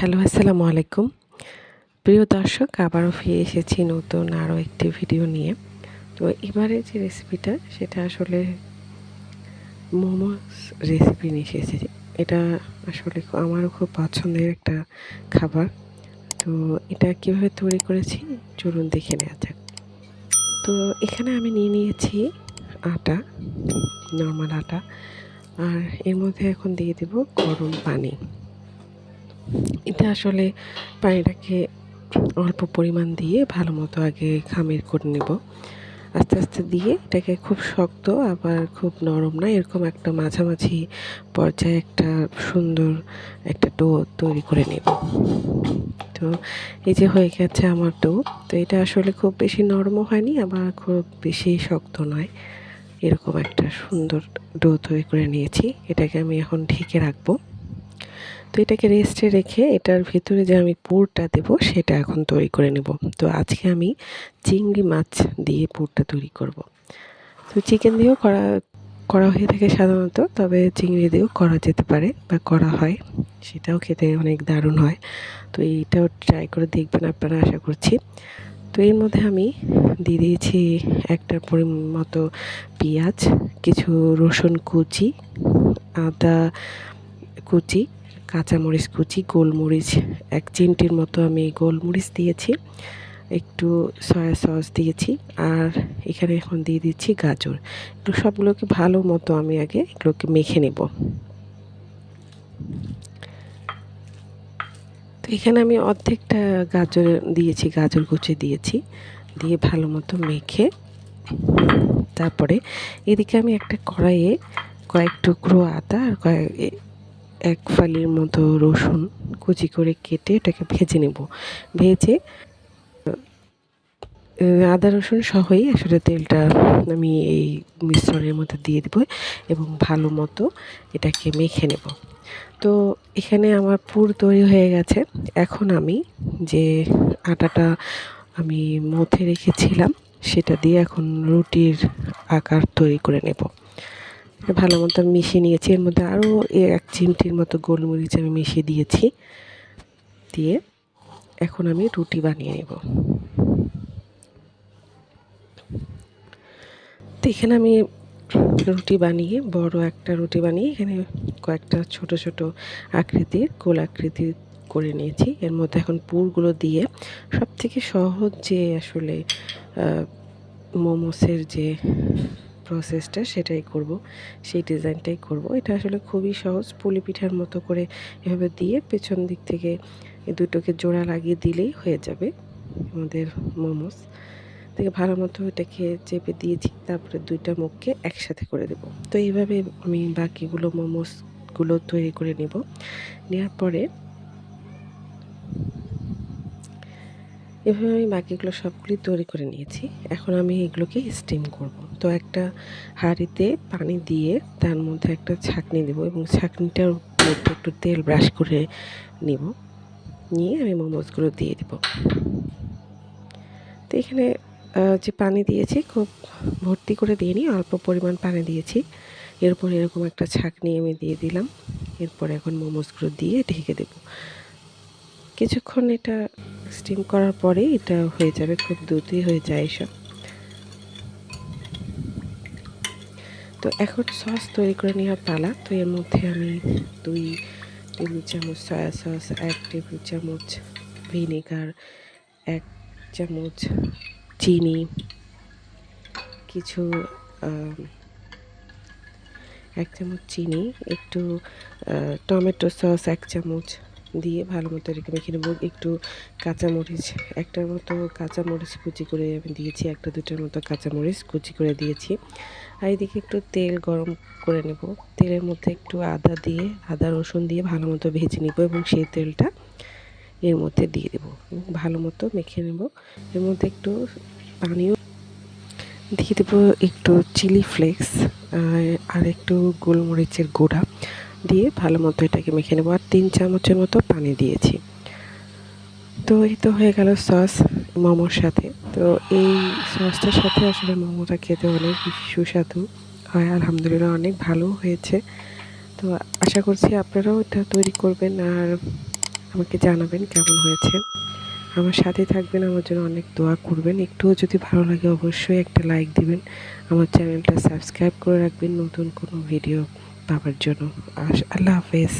Hello, আসসালামু আলাইকুম। প্রিয় দর্শক, আবারও ফিরে এসেছি নতুন আরও একটি ভিডিও নিয়ে। তো এবারে যে রেসিপিটা সেটা আসলে মোমোস রেসিপি নিয়ে এসেছি। এটা আসলে আমারও খুব পছন্দের একটা খাবার। তো এটা কীভাবে তৈরি করেছি, চলুন দেখে নেওয়া যাক। তো এখানে আমি নিয়ে নিয়েছি আটা নর্মাল আটা। আর এর মধ্যে এখন দিয়ে দেব গরম পানি। এটা আসলে পানিটাকে অল্প পরিমাণ দিয়ে ভালো মতো আগে খামির করে নেব। আস্তে আস্তে দিয়ে এটাকে খুব শক্ত আবার খুব নরম না, এরকম একটা মাঝামাঝি পর্যায়ে একটা সুন্দর একটা ডো তৈরি করে নেব। তো এই যে হয়ে গেছে আমার ডো, তো এটা আসলে খুব বেশি নরমও হয়নি, আবার খুব বেশি শক্ত নয়। এরকম একটা সুন্দর ডো তৈরি করে নিয়েছি, এটাকে আমি এখন ঢেকে রাখব। তো এটাকে রেস্টে রেখে এটার ভিতরে যে আমি পুরটা দেব, সেটা এখন তৈরি করে নেব। তো আজকে আমি চিংড়ি মাছ দিয়ে পুরটা তৈরি করব। তো চিকেন দিয়েও করা করা হয়ে থাকে সাধারণত, তবে চিংড়ি দিয়েও করা যেতে পারে বা করা হয়। সেটাও খেতে অনেক দারুণ হয়। তো এইটাও ট্রাই করে দেখবেন আপনারা, আশা করছি। তো এর মধ্যে আমি দিয়ে দিয়েছি একটা মতো পেঁয়াজ, কিছু রসুন কুচি, আদা কুচি কাঁচামরিচ কুচি, গোলমরিচ, এক চিমটির মতো আমি গোলমরিচ দিয়েছি, একটু সয়া সস দিয়েছি, আর এখানে এখন দিয়ে দিচ্ছি গাজর। একটু সবগুলোকে ভালো মতো আমি আগে এগুলোকে মেখে নেব। তো এখানে আমি অর্ধেকটা গাজর দিয়েছি, গাজর কুচি দিয়েছি, দিয়ে ভালো মতো মেখে তারপরে এদিকে আমি একটা কড়াইয়ে কয়েক টুকরো আদা আর কয়েক এক ফালির মতো রসুন কুচি করে কেটে এটাকে ভেজে নেব। ভেজে আদা রসুন সহই আসলে তেলটা আমি এই মিশ্রণের মধ্যে দিয়ে দেবো এবং ভালো মতো এটাকে মেখে নেব। তো এখানে আমার পুর তৈরি হয়ে গেছে। এখন আমি যে আটাটা আমি মথে রেখেছিলাম, সেটা দিয়ে এখন রুটির আকার তৈরি করে নেব। ভালো মতো আমি মিশিয়ে নিয়েছি। এর মধ্যে আরও এক চিমটির মতো গোলমরিচ আমি মিশিয়ে দিয়েছি। দিয়ে এখন আমি রুটি বানিয়ে নেব। তো এখানে আমি রুটি বানিয়ে, বড় একটা রুটি বানিয়ে এখানে কয়েকটা ছোট ছোট আকৃতির গোল আকৃতির করে নিয়েছি। এর মধ্যে এখন পুরগুলো দিয়ে সব থেকে সহজ যে আসলে মোমোসের যে প্রসেসটা সেটাই করব, সেই ডিজাইনটাই করব। এটা আসলে খুবই সহজ, পুলি পিঠার মতো করে এভাবে দিয়ে পেছন দিক থেকে এই দুটোকে জোড়া লাগিয়ে দিলেই হয়ে যাবে আমাদের মোমোস। থেকে ভালো মতো এটাকে চেপে দিয়েছি তারপরে দুইটা মুখকে একসাথে করে দেব। তো এইভাবে আমি বাকিগুলো মোমোসগুলো তৈরি করে নেব। নেওয়ার পরে এভাবে আমি বাকিগুলো সবগুলি তৈরি করে নিয়েছি। এখন আমি এগুলোকে স্টিম করব। তো একটা হাঁড়িতে পানি দিয়ে তার মধ্যে একটা ছাঁকনি দেব এবং ছাঁকনিটার মধ্যে একটু তেল ব্রাশ করে নিব। নিয়ে আমি মোমোজগুলো দিয়ে দেব। তো এখানে যে পানি দিয়েছি খুব ভর্তি করে দিয়ে নিই অল্প পরিমাণ পানি দিয়েছি। এরপর এরকম একটা ছাঁকনি আমি দিয়ে দিলাম। এরপর এখন মোমোজগুলো দিয়ে ঢেকে দেব। কিছুক্ষণ এটা স্টিম করার পরে এটা হয়ে যাবে, খুব দ্রুতই হয়ে যায় এসব। তো এখন সস তৈরি করে নেওয়ার পালা। তো এর মধ্যে আমি দুই টেবিল চামচ সয়া সস এক টেবিল চামচ ভিনেগার এক চামচ চিনি, কিছু এক চামচ চিনি, একটু টমেটো সস এক চামচ দিয়ে ভালো মতো রেখে মেখে নেব। একটু কাঁচামরিচ, একটার মতো কাঁচামরিচ কুচি করে আমি দিয়েছি, একটা দুটার মতো কাঁচামরিচ কুচি করে দিয়েছি। আর এদিকে একটু তেল গরম করে নেব। তেলের মধ্যে একটু আদা দিয়ে, আদা, রসুন দিয়ে ভালো মতো ভেজে নেব এবং সেই তেলটা এর মধ্যে দিয়ে দেব। ভালো মতো মেখে নেব। এর মধ্যে একটু পানিও দিয়ে দেবো, একটু চিলি ফ্লেক্স, আর একটু গোলমরিচের গুঁড়া দিয়ে ভালো মতো এটাকে মেখে নেব। আর তিন চামচের মতো পানি দিয়েছি। তো এই তো হয়ে গেল সস। মোমোর সাথে। তো এই সসটার সাথে আসলে মোমোটা খেতে অনেক সুস্বাদু। হয় আলহামদুলিল্লাহ অনেক ভালো হয়েছে। তো আশা করছি আপনারাও এটা তৈরি করবেন আর আমাকে জানাবেন কেমন হয়েছে। আমার সাথে থাকবেন, আমার জন্য অনেক দোয়া করবেন। একটুও যদি ভালো লাগে অবশ্যই একটা লাইক দিবেন। আমার চ্যানেলটা সাবস্ক্রাইব করে রাখবেন নতুন কোনো ভিডিও পাওয়ার জন্য। আল্লাহ হাফেজ।